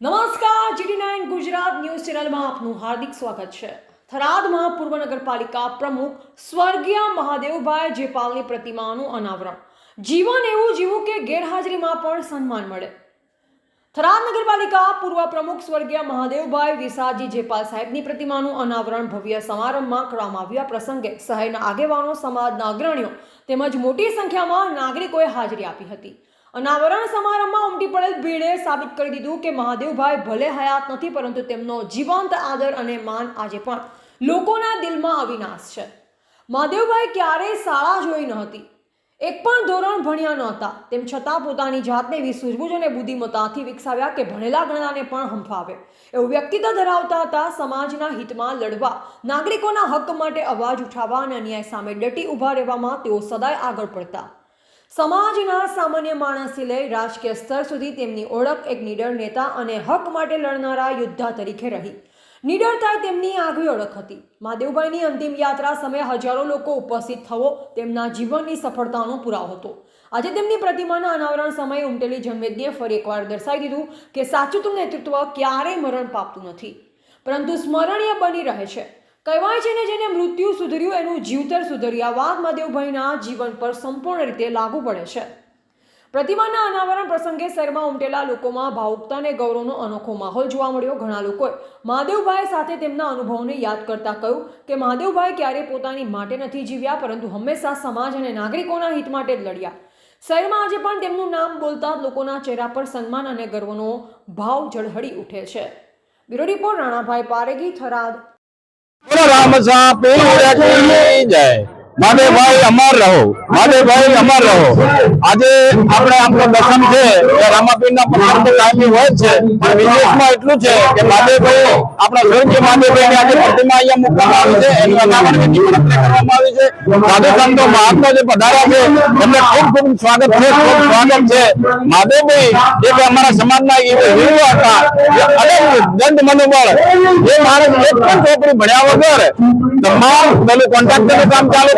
નમસ્કાર GD nine Gujarat news ચેનલમાં આપનું હાર્દિક સ્વાગત છે. થરાદમાં પૂર્વ નગરપાલિકા પ્રમુખ સ્વર્ગીય મહાદેવભાઈ જેપાલની પ્રતિમાનું અનાવરણ. જીવન એવું જીવું કે ગેરહાજરીમાં પણ સન્માન મળે. થરાદ નગરપાલિકા પૂર્વ પ્રમુખ સ્વર્ગીય મહાદેવભાઈ વિસાજી જેપાલ સાહેબની પ્રતિમાનું અનાવરણ ભવ્ય સમારંભમાં કરવામાં આવ્યા. પ્રસંગે શહેરના આગેવાનો, સમાજના અગ્રણીઓ તેમજ મોટી સંખ્યામાં નાગરિકોએ હાજરી આપી હતી. અનાવરણ સમારંભમાં ઉમટી પડેલ ભીડે સાબિત કરી દીધું કે મહાદેવભાઈ ભલે હયાત નથી, પરંતુ તેમનો જીવંત આદર અને માન આજે પણ લોકોના દિલમાં અવિનાશ છે. મહાદેવભાઈ ક્યારેય શાળા જોઈ ન હતી. એક પણ ધોરણ ભણ્યા નહોતા તેમ છતાં પોતાની જાતને એવી સૂઝબૂઝ અને બુદ્ધિમત્તાથી વિકસાવ્યા કે ભણેલા ગણાને પણ હંફાવે. એવું વ્યક્તિત્વ ધરાવતા હતા સમાજના હિતમાં લડવા, નાગરિકોના હક માટે અવાજ ઉઠાવવા અને અન્યાય સામે ડટી ઊભા રહેવામાં તેઓ સદાય આગળ પડતા. સમાજના સામાન્ય માણસથી લઈ રાજકીય સ્તર સુધી તેમની ઓળખ એક નીડર નેતા અને હક માટે લડનારા યોદ્ધા તરીકે રહી. નિડરતાએ તેમની આગવી ઓળખ હતી. મહાદેવભાઈની અંતિમ યાત્રા સમયે હજારો લોકો ઉપસ્થિત થવો તેમના જીવનની સફળતાનો પુરાવો હતો. આજે તેમની પ્રતિમાના અનાવરણ સમયે ઉમટેલી જનમેદનીએ ફરી એકવાર દર્શાવી દીધું કે સાચું નેતૃત્વ ક્યારેય મરણ પામતું નથી. પરંતુ સ્મરણીય બની રહે છે. કહેવાય છે ને જેને મૃત્યુ સુધર્યું એનું જીવતર સુધર્યા. વાત મહાદેવભાઈના જીવન પર સંપૂર્ણ રીતે લાગુ પડે છે. પ્રતિમાના અનાવરણ પ્રસંગે શહેરમાં ઉમટેલા લોકોમાં ભાવુકતા અને ગૌરવનો અનોખો માહોલ જોવા મળ્યો. ઘણા લોકોએ મહાદેવભાઈ સાથે તેમના અનુભવોને યાદ કરતા કહ્યું કે મહાદેવભાઈ ક્યારેય પોતાની માટે નથી જીવ્યા, પરંતુ હંમેશા સમાજ અને નાગરિકોના હિત માટે જ લડ્યા. શહેરમાં આજે પણ તેમનું નામ બોલતા લોકોના ચહેરા પર સન્માન અને ગર્વનો ભાવ ઝળહળી ઉઠે છે. બ્યુરો રિપોર્ટ રાણાભાઈ પારેગી થરાદ બોલો રામ સા પીર કી જય મહાદેવભાઈ અમર રહો મહાદેવભાઈ અમર રહો. આજે આપણે આપણો દર્શન છે કે રામાપીરના પથ્થર તો કાયમી હોય છે, પણ વિદેશમાં એટલું છે કે મહાદેવભાઈ આપણા સ્વર્ગીય મહાદેવભાઈની આજે પ્રતિમા અહીંયા મૂકવામાં આવી છે, એનું અનાવરણ વિધિ પણ આપણે કરવામાં આવી છે. સાધુ સંતો મહાત્મા જે પધાર્યા છે, એમને ખૂબ ખૂબ સ્વાગત છે, ખૂબ સ્વાગત છે. મહાદેવભાઈ એક અમારા સમાજના વીરો હતા જે અલગ દંડ મનોબળ જે માણસ એક પણ ચોપડી ભણ્યા વગર તમામ પેલું કોન્ટ્રાક્ટરનું કામ ચાલુ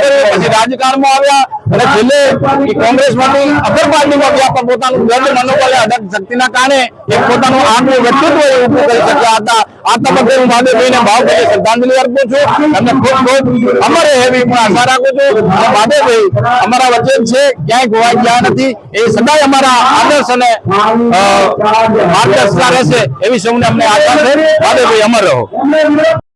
હું શ્રદ્ધાંજલિ અર્પું છું. અમારે એવી પણ આશા રાખું છું. અને મહાદેવભાઈ અમારા વચ્ચે છે, ક્યાંય ગોવાઈ ગયા નથી. એ સદાય અમારા આદર્શ અને માર્ગદર્શિકા રહેશે એવી સૌને અમને આશા છે. મહાદેવભાઈ અમર રહો.